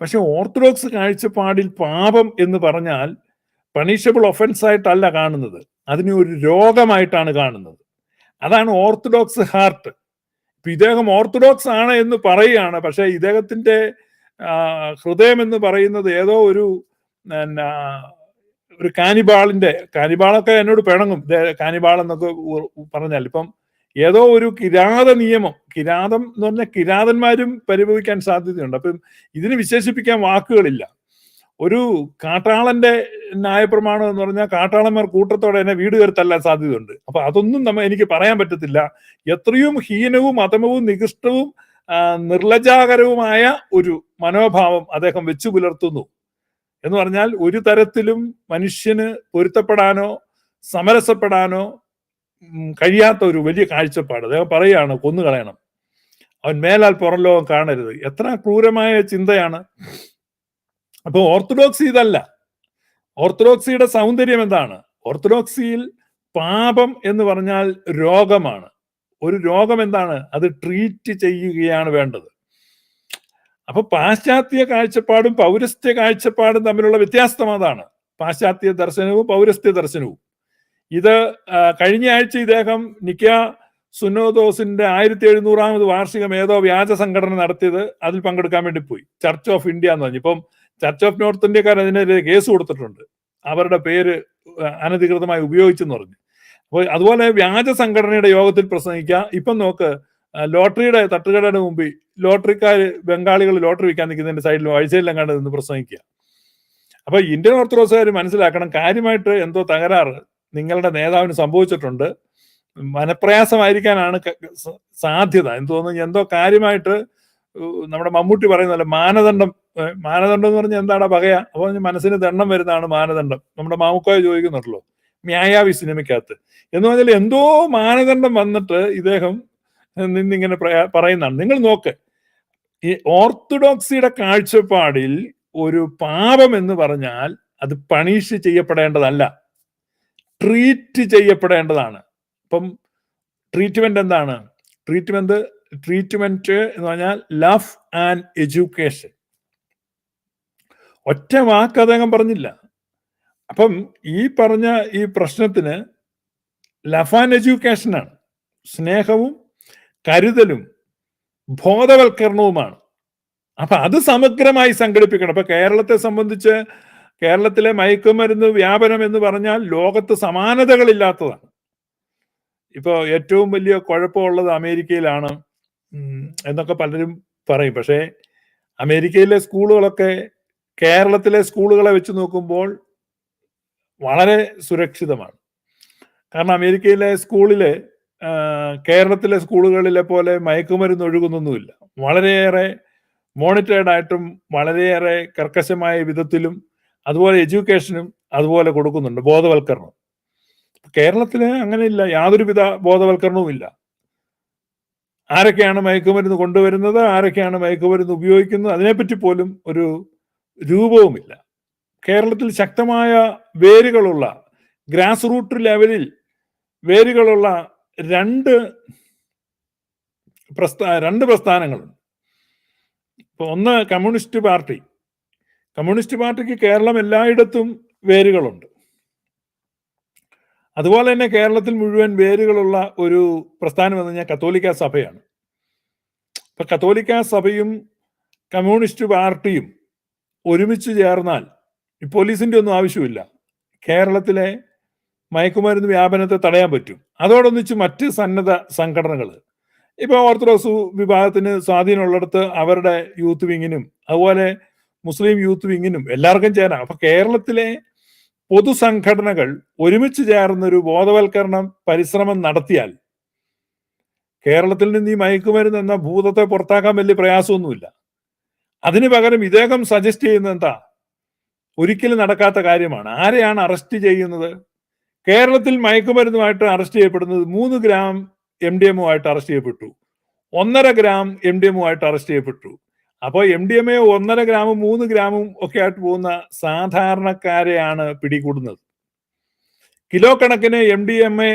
പക്ഷെ ഓർത്തഡോക്സ് കാഴ്ചപ്പാടിൽ പാപം എന്ന് പറഞ്ഞാൽ പണിഷബിൾ ഒഫൻസ് ആയിട്ടല്ല കാണുന്നത്. അതിനെ ഒരു രോഗമായിട്ടാണ് കാണുന്നത്. അതാണ് ഓർത്തഡോക്സ് ഹാർട്ട് ഇപ്പൊ ഇദ്ദേഹം ഓർത്തഡോക്സ് ആണ് എന്ന് പറയുകയാണ്. പക്ഷെ ഇദ്ദേഹത്തിന്റെ ഹൃദയം എന്ന് പറയുന്നത് ഏതോ ഒരു ഒരു കാനിബാളിന്റെ കാനിബാളൊക്കെ എന്നോട് പിണങ്ങും. കാനിബാൾ എന്നൊക്കെ പറഞ്ഞാൽ ഇപ്പം ഏതോ ഒരു കിരാത നിയമം കിരാതം എന്ന് പറഞ്ഞാൽ കിരാതന്മാരും പരിഭവിക്കാൻ സാധ്യതയുണ്ട്. അപ്പം ഇതിന് വിശേഷിപ്പിക്കാൻ വാക്കുകളില്ല. ഒരു കാട്ടാളന്റെ ന്യായപ്രമാണം എന്ന് പറഞ്ഞാൽ കാട്ടാളന്മാർ കൂട്ടത്തോടെ എന്നെ വീട് കയറി തല്ലാൻ സാധ്യതയുണ്ട്. അപ്പൊ അതൊന്നും നമ്മ എനിക്ക് പറയാൻ പറ്റത്തില്ല. എത്രയും ഹീനവും അധമവും നികൃഷ്ടവും നിർലജാകരവുമായ ഒരു മനോഭാവം അദ്ദേഹം വെച്ചു പുലർത്തുന്നു. എന്ന് പറഞ്ഞാൽ ഒരു തരത്തിലും മനുഷ്യന് പൊരുത്തപ്പെടാനോ സമരസപ്പെടാനോ കഴിയാത്ത ഒരു വലിയ കാഴ്ചപ്പാട്. അദ്ദേഹം പറയുകയാണ് കൊന്നുകളയണം അവൻ മേലാൽ പുറം ലോകം കാണരുത്. എത്ര ക്രൂരമായ ചിന്തയാണ്. അപ്പോൾ ഓർത്തഡോക്സി ഇതല്ല. ഓർത്തഡോക്സിയുടെ സൗന്ദര്യം എന്താണ്? ഓർത്തഡോക്സിയിൽ പാപം എന്ന് പറഞ്ഞാൽ രോഗമാണ്. ഒരു രോഗം എന്താണ്? അത് ട്രീറ്റ് ചെയ്യുകയാണ് വേണ്ടത്. അപ്പൊ പാശ്ചാത്യ കാഴ്ചപ്പാടും പൗരസ്ത്യ കാഴ്ചപ്പാടും തമ്മിലുള്ള വ്യത്യാസം അതാണ്. പാശ്ചാത്യ ദർശനവും പൗരസ്ത്യ ദർശനവും. ഇത് കഴിഞ്ഞ ആഴ്ച ഇദ്ദേഹം നിക്ക സുനോദോസിന്റെ ആയിരത്തി എഴുന്നൂറാമത് വാർഷികം ഏതോ വ്യാജ സംഘടന നടത്തിയത് അതിൽ പങ്കെടുക്കാൻ വേണ്ടി പോയി. ചർച്ച് ഓഫ് ഇന്ത്യ എന്ന് പറഞ്ഞു. ഇപ്പം ചർച്ച് ഓഫ് നോർത്ത് ഇന്ത്യക്കാർ അതിനെതിരെ കേസ് കൊടുത്തിട്ടുണ്ട്. അവരുടെ പേര് അനധികൃതമായി ഉപയോഗിച്ചെന്ന് പറഞ്ഞു. അപ്പോൾ അതുപോലെ വ്യാജ സംഘടനയുടെ യോഗത്തിൽ പ്രസംഗിക്കുക ഇപ്പം നോക്ക് ലോട്ടറിയുടെ തട്ടുകടയുടെ മുമ്പിൽ ലോട്ടറിക്കാർ ബംഗാളികൾ ലോട്ടറി വിൽക്കാൻ നിൽക്കുന്നതിന്റെ സൈഡിൽ വഴിസൈഡിലെങ്ങാണ്ട് നിന്ന് പ്രസംഗിക്കുക. അപ്പൊ ഇന്ത്യൻ ഓർത്തഡോക്സുകാർ മനസ്സിലാക്കണം കാര്യമായിട്ട് എന്തോ തകരാറ് നിങ്ങളുടെ നേതാവിന് സംഭവിച്ചിട്ടുണ്ട്. മനപ്രയാസമായിരിക്കാനാണ് സാധ്യത. തോന്നുന്നു എന്തോ കാര്യമായിട്ട് നമ്മുടെ മമ്മൂട്ടി പറയുന്നല്ല മാനദണ്ഡം മാനദണ്ഡം എന്ന് പറഞ്ഞാൽ എന്താണ് പകയ? അപ്പൊ മനസ്സിന് ദണ്ണം വരുന്നതാണ് മാനദണ്ഡം. നമ്മുടെ മാമുക്കോയ ചോദിക്കുന്നുണ്ടല്ലോ മ്യായാവി സിനിമയ്ക്കകത്ത്. എന്ന് പറഞ്ഞാൽ എന്തോ മാനദണ്ഡം വന്നിട്ട് ഇദ്ദേഹം നിന്നിങ്ങനെ പറയുന്നതാണ്. നിങ്ങൾ നോക്ക്. ഈ ഓർത്തഡോക്സിയുടെ കാഴ്ചപ്പാടിൽ ഒരു പാപം എന്ന് പറഞ്ഞാൽ അത് പണിഷ് ചെയ്യപ്പെടേണ്ടതല്ല. ട്രീറ്റ് ചെയ്യപ്പെടേണ്ടതാണ്. ഇപ്പം ട്രീറ്റ്മെന്റ് എന്താണ്? ട്രീറ്റ്മെന്റ് ട്രീറ്റ്മെന്റ് എന്ന് പറഞ്ഞാൽ ലവ് ആൻഡ് എഡ്യൂക്കേഷൻ. ഒറ്റ വാക്ക് അദ്ദേഹം പറഞ്ഞില്ല. അപ്പം ഈ പറഞ്ഞ ഈ പ്രശ്നത്തിന് ലഫ് ആൻഡ് എഡ്യൂക്കേഷനാണ്. സ്നേഹവും കരുതലും ബോധവൽക്കരണവുമാണ്. അപ്പൊ അത് സമഗ്രമായി സംഘടിപ്പിക്കണം. അപ്പൊ കേരളത്തെ സംബന്ധിച്ച് കേരളത്തിലെ മയക്കുമരുന്ന് വ്യാപനം എന്ന് പറഞ്ഞാൽ ലോകത്ത് സമാനതകളില്ലാത്തതാണ്. ഇപ്പോൾ ഏറ്റവും വലിയ കുഴപ്പമുള്ളത് അമേരിക്കയിലാണ് എന്നൊക്കെ പലരും പറയും. പക്ഷേ അമേരിക്കയിലെ സ്കൂളുകളൊക്കെ കേരളത്തിലെ സ്കൂളുകളെ വെച്ച് നോക്കുമ്പോൾ വളരെ സുരക്ഷിതമാണ്. കാരണം അമേരിക്കയിലെ സ്കൂളിൽ കേരളത്തിലെ സ്കൂളുകളിലെ പോലെ മയക്കുമരുന്ന് ഒഴുകുന്നൊന്നുമില്ല. വളരെയേറെ മോണിറ്റേർഡ് ആയിട്ടും വളരെയേറെ കർക്കശമായ വിധത്തിലും അതുപോലെ എഡ്യൂക്കേഷനും അതുപോലെ കൊടുക്കുന്നുണ്ട് ബോധവൽക്കരണം. കേരളത്തിൽ അങ്ങനെയില്ല. യാതൊരുവിധ ബോധവൽക്കരണവും ഇല്ല ആരൊക്കെയാണ് മയക്കുമരുന്ന് കൊണ്ടുവരുന്നത്? ആരൊക്കെയാണ് മയക്കുമരുന്ന് ഉപയോഗിക്കുന്നത്? അതിനെപ്പറ്റി പോലും ഒരു രൂപവുമില്ല. കേരളത്തിൽ ശക്തമായ വേരുകളുള്ള ഗ്രാസ് റൂട്ട് ലെവലിൽ വേരുകളുള്ള രണ്ട് പ്രസ്ഥാ രണ്ട് പ്രസ്ഥാനങ്ങളുണ്ട്. ഇപ്പൊ ഒന്ന് കമ്മ്യൂണിസ്റ്റ് പാർട്ടി. കമ്മ്യൂണിസ്റ്റ് പാർട്ടിക്ക് കേരളം എല്ലായിടത്തും വേരുകളുണ്ട്. അതുപോലെ തന്നെ കേരളത്തിൽ മുഴുവൻ വേരുകളുള്ള ഒരു പ്രസ്ഥാനം എന്ന് പറഞ്ഞാൽ കത്തോലിക്ക സഭയാണ്. ഇപ്പൊ കത്തോലിക്ക സഭയും കമ്മ്യൂണിസ്റ്റ് പാർട്ടിയും ഒരുമിച്ച് ചേർന്നാൽ ഈ പോലീസിന്റെ ഒന്നും ആവശ്യമില്ല. കേരളത്തിലെ മയക്കുമരുന്ന് വ്യാപനത്തെ തടയാൻ പറ്റും. അതോടൊന്നിച്ച് മറ്റ് സന്നദ്ധ സംഘടനകൾ ഇപ്പോൾ ഓർത്തഡോക്സ് വിഭാഗത്തിന് സ്വാധീനമുള്ളിടത്ത് അവരുടെ യൂത്ത് വിങ്ങിനും അതുപോലെ മുസ്ലിം യൂത്ത് വിങ്ങിനും എല്ലാവർക്കും ചേരാം. അപ്പൊ കേരളത്തിലെ പൊതുസംഘടനകൾ ഒരുമിച്ച് ചേർന്നൊരു ബോധവൽക്കരണം പരിശ്രമം നടത്തിയാൽ കേരളത്തിൽ നിന്ന് ഈ മയക്കുമരുന്ന് എന്ന ഭൂതത്തെ പുറത്താക്കാൻ വലിയ പ്രയാസമൊന്നുമില്ല. അതിന് പകരം ഇദ്ദേഹം സജസ്റ്റ് ചെയ്യുന്നത് എന്താ? ഒരിക്കലും നടക്കാത്ത കാര്യമാണ്. ആരെയാണ് അറസ്റ്റ് ചെയ്യുന്നത്? കേരളത്തിൽ മയക്കുമരുന്നുമായിട്ട് അറസ്റ്റ് ചെയ്യപ്പെടുന്നത് മൂന്ന് ഗ്രാം എം ഡി എമ്മുമായിട്ട് അറസ്റ്റ് ചെയ്യപ്പെട്ടു. ഒന്നര ഗ്രാം എം ഡി എമ്മുമായിട്ട് അറസ്റ്റ് ചെയ്യപ്പെട്ടു. അപ്പോൾ എം ഡി എം എ ഒന്നര ഗ്രാമും മൂന്ന് ഗ്രാമും ഒക്കെ ആയിട്ട് പോകുന്ന സാധാരണക്കാരെയാണ് പിടികൂടുന്നത്. കിലോ കണക്കിന് എം ഡി എം എ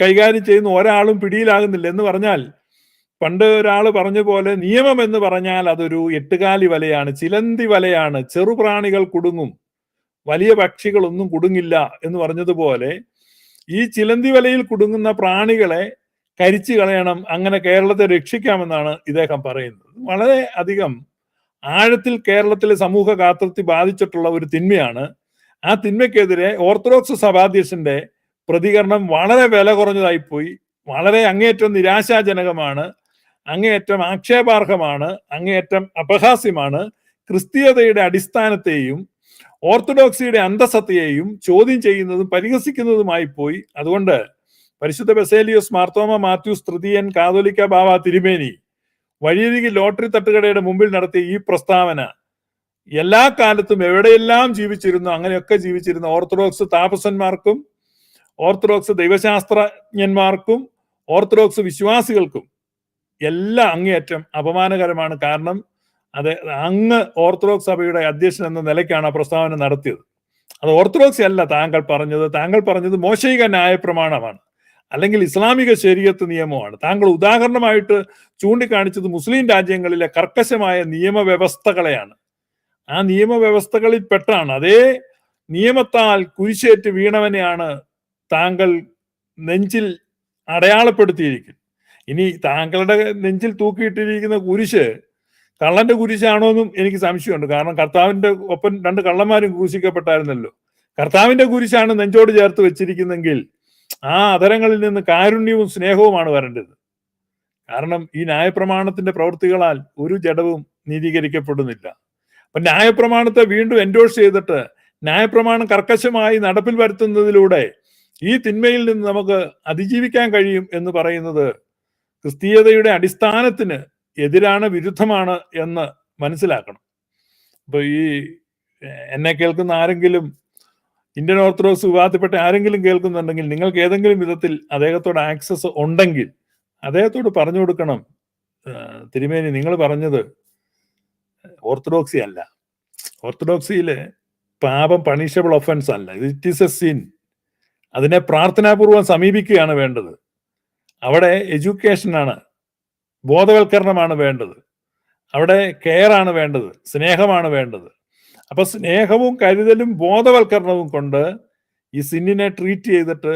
കൈകാര്യം ചെയ്യുന്ന ഒരാളും പിടിയിലാകുന്നില്ല എന്ന് പറഞ്ഞാൽ പണ്ട് ഒരാൾ പറഞ്ഞ പോലെ നിയമം എന്ന് പറഞ്ഞാൽ അതൊരു എട്ടുകാലി വലയാണ് ചിലന്തി വലയാണ് ചെറുപ്രാണികൾ കുടുങ്ങും. വലിയ പക്ഷികളൊന്നും കുടുങ്ങില്ല എന്ന് പറഞ്ഞതുപോലെ ഈ ചിലന്തി വലയിൽ കുടുങ്ങുന്ന പ്രാണികളെ കരിച്ചു കളയണം അങ്ങനെ കേരളത്തെ രക്ഷിക്കാമെന്നാണ് ഇദ്ദേഹം പറയുന്നത്. വളരെ അധികം ആഴത്തിൽ കേരളത്തിലെ സമൂഹ ഗാത്രത്തെ ബാധിച്ചിട്ടുള്ള ഒരു തിന്മയാണ്. ആ തിന്മയ്ക്കെതിരെ ഓർത്തഡോക്സ് സഭാധ്യക്ഷന്റെ പ്രതികരണം വളരെ വില കുറഞ്ഞതായി പോയി വളരെ അങ്ങേയറ്റം നിരാശാജനകമാണ് അങ്ങേയറ്റം ആക്ഷേപാർഹമാണ് അങ്ങേയറ്റം അപഹാസ്യമാണ് ക്രിസ്തീയതയുടെ അടിസ്ഥാനത്തെയും ഓർത്തഡോക്സിയുടെ അന്തസത്തയെയും ചോദ്യം ചെയ്യുന്നതും പരിഹസിക്കുന്നതുമായി പോയി. അതുകൊണ്ട് പരിശുദ്ധ ബെസേലിയോസ് മാർത്തോമ മാത്യൂസ് തൃതീയൻ കാതോലിക്ക ബാബ തിരുമേനി വഴിയരികിൽ ലോട്ടറി തട്ടുകടയുടെ മുമ്പിൽ നടത്തിയ ഈ പ്രസ്താവന എല്ലാ കാലത്തും എവിടെയെല്ലാം ജീവിച്ചിരുന്നു അങ്ങനെയൊക്കെ ജീവിച്ചിരുന്ന ഓർത്തഡോക്സ് താപസന്മാർക്കും ഓർത്തഡോക്സ് ദൈവശാസ്ത്രജ്ഞന്മാർക്കും ഓർത്തഡോക്സ് വിശ്വാസികൾക്കും എല്ലാം അങ്ങേയറ്റം അപമാനകരമാണ്. കാരണം അത് അങ്ങ് ഓർത്തഡോക്സ് സഭയുടെ അധ്യക്ഷൻ എന്ന നിലയ്ക്കാണ് ആ പ്രസ്താവന നടത്തിയത്. അത് ഓർത്തഡോക്സി അല്ല താങ്കൾ പറഞ്ഞത്. താങ്കൾ പറഞ്ഞത് മോശയിക ന്യായപ്രമാണമാണ്. അല്ലെങ്കിൽ ഇസ്ലാമിക ശരീരത്ത് നിയമമാണ്. താങ്കൾ ഉദാഹരണമായിട്ട് ചൂണ്ടിക്കാണിച്ചത് മുസ്ലിം രാജ്യങ്ങളിലെ കർക്കശമായ നിയമവ്യവസ്ഥകളെയാണ്. ആ നിയമവ്യവസ്ഥകളിൽ പെട്ടാണ്. അതേ നിയമത്താൽ കുരിശേറ്റ് വീണവനെയാണ് താങ്കൾ നെഞ്ചിൽ അടയാളപ്പെടുത്തിയിരിക്കുന്നത്. ഇനി താങ്കളുടെ നെഞ്ചിൽ തൂക്കിയിട്ടിരിക്കുന്ന കുരിശ് കള്ളന്റെ കുരിശാണോ എന്നും എനിക്ക് സംശയമുണ്ട്. കാരണം കർത്താവിന്റെ ഒപ്പം രണ്ട് കള്ളന്മാരും ക്രൂശിക്കപ്പെട്ടായിരുന്നല്ലോ. കർത്താവിന്റെ കുരിശാണ് നെഞ്ചോട് ചേർത്ത് വെച്ചിരിക്കുന്നെങ്കിൽ ആ അതരങ്ങളിൽ നിന്ന് കാരുണ്യവും സ്നേഹവുമാണ് വരേണ്ടത്. കാരണം ഈ ന്യായപ്രമാണത്തിന്റെ പ്രവൃത്തികളാൽ ഒരു ജഡവും നീതീകരിക്കപ്പെടുന്നില്ല. അപ്പൊ ന്യായപ്രമാണത്തെ വീണ്ടും എൻഡോഴ്സ് ചെയ്തിട്ട് ന്യായപ്രമാണം കർക്കശമായി നടപ്പിൽ വരുത്തുന്നതിലൂടെ ഈ തിന്മയിൽ നിന്ന് നമുക്ക് അതിജീവിക്കാൻ കഴിയും എന്ന് പറയുന്നത് ക്രിസ്തീയതയുടെ അടിസ്ഥാനത്തിന് എതിരാണ് വിരുദ്ധമാണ് എന്ന് മനസ്സിലാക്കണം. അപ്പൊ ഈ എന്നെ കേൾക്കുന്ന ആരെങ്കിലും ഇന്ത്യൻ ഓർത്തഡോക്സ് വിഭാഗത്തിൽപ്പെട്ട ആരെങ്കിലും കേൾക്കുന്നുണ്ടെങ്കിൽ നിങ്ങൾക്ക് ഏതെങ്കിലും വിധത്തിൽ അദ്ദേഹത്തോട് ആക്സസ് ഉണ്ടെങ്കിൽ അദ്ദേഹത്തോട് പറഞ്ഞു കൊടുക്കണം. തിരുമേനി നിങ്ങൾ പറഞ്ഞത് ഓർത്തഡോക്സി അല്ല. ഓർത്തഡോക്സിയിലെ പാപം പണിഷബിൾ ഒഫൻസ് അല്ല. ഇറ്റ് ഈസ് എ സിൻ അതിനെ പ്രാർത്ഥനാപൂർവം സമീപിക്കുകയാണ് വേണ്ടത്. അവിടെ എഡ്യൂക്കേഷനാണ് ബോധവൽക്കരണമാണ് വേണ്ടത്. അവിടെ കെയർ ആണ് വേണ്ടത്. സ്നേഹമാണ് വേണ്ടത്. അപ്പൊ സ്നേഹവും കരുതലും ബോധവൽക്കരണവും കൊണ്ട് ഈ സിന്നിനെ ട്രീറ്റ് ചെയ്തിട്ട്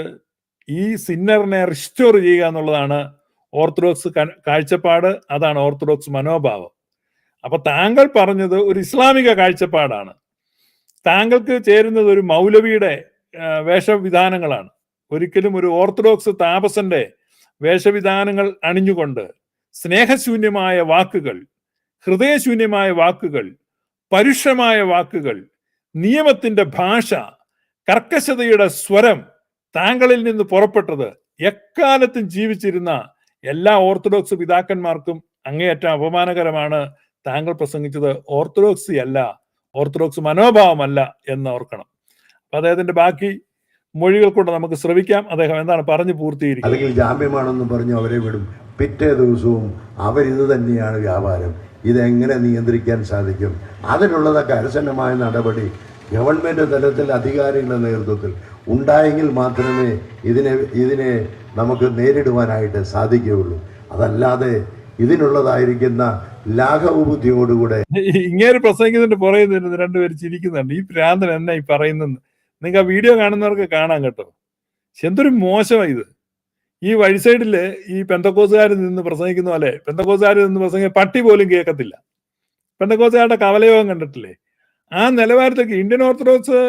ഈ സിന്നറിനെ റിസ്റ്റോർ ചെയ്യുക എന്നുള്ളതാണ് ഓർത്തഡോക്സ് കാഴ്ചപ്പാട്. അതാണ് ഓർത്തഡോക്സ് മനോഭാവം. അപ്പൊ താങ്കൾ പറഞ്ഞത് ഒരു ഇസ്ലാമിക കാഴ്ചപ്പാടാണ്. താങ്കൾക്ക് ചേരുന്നത് ഒരു മൗലവിയുടെ വേഷവിധാനങ്ങളാണ്. ഒരിക്കലും ഒരു ഓർത്തഡോക്സ് താപസന്റെ വേഷവിധാനങ്ങൾ അണിഞ്ഞുകൊണ്ട് സ്നേഹശൂന്യമായ വാക്കുകൾ ഹൃദയശൂന്യമായ വാക്കുകൾ പരുഷമായ വാക്കുകൾ നിയമത്തിന്റെ ഭാഷ കർക്കശതയുടെ സ്വരം താങ്കളിൽ നിന്ന് പുറപ്പെട്ടത് എക്കാലത്തും ജീവിച്ചിരുന്ന എല്ലാ ഓർത്തഡോക്സ് പിതാക്കന്മാർക്കും അങ്ങേയറ്റം അപമാനകരമാണ് താങ്കൾ പ്രസംഗിച്ചത് ഓർത്തഡോക്സ് അല്ല ഓർത്തഡോക്സ് മനോഭാവമല്ല എന്ന് ഓർക്കണം. അപ്പൊ അദ്ദേഹത്തിന്റെ ബാക്കി മൊഴികൾ കൊണ്ട് നമുക്ക് ശ്രമിക്കാം അദ്ദേഹം എന്താണ് പറഞ്ഞു പൂർത്തീകരിക്കുന്നത്? അല്ലെങ്കിൽ ജാമ്യമാണെന്ന് പറഞ്ഞു അവരെ വിടും. പിറ്റേ ദിവസവും അവരിത് തന്നെയാണ് വ്യാപാരം. ഇതെങ്ങനെ നിയന്ത്രിക്കാൻ സാധിക്കും? അതിനുള്ളത് കർശനമായ നടപടി. ഗവൺമെന്റ് തലത്തിൽ അധികാരികളുടെ നേതൃത്വത്തിൽ ഉണ്ടായെങ്കിൽ മാത്രമേ ഇതിനെ ഇതിനെ നമുക്ക് നേരിടുവാനായിട്ട് സാധിക്കുകയുള്ളൂ. അതല്ലാതെ ഇതിനുള്ളതായിരിക്കുന്ന ലാഘവ ബുദ്ധിയോടുകൂടെ ഇങ്ങനെ പ്രസംഗിക്കുന്നതിന്റെ പുറകെ നിന്ന് രണ്ടുപേര് ചിരിക്കുന്നുണ്ട്. ഈ ഭ്രാന്തൻ എന്നാ ഈ പറയുന്നത് നിങ്ങൾക്ക് ആ വീഡിയോ കാണുന്നവർക്ക് കാണാൻ കേട്ടോ. എന്തൊരു മോശമാണ് ഇത്. ഈ വഴി സൈഡിൽ ഈ പെന്തക്കോസുകാർ നിന്ന് പ്രസംഗിക്കുന്ന പോലെ പെന്തക്കോസുകാർ നിന്ന് പ്രസംഗിക്കുന്ന പട്ടി പോലും കേൾക്കത്തില്ല. പെന്തക്കോസുകാരുടെ കവലയോഗം കണ്ടിട്ടില്ലേ? ആ നിലവാരത്തേക്ക് ഇന്ത്യൻ ഓർത്തഡോക്സ്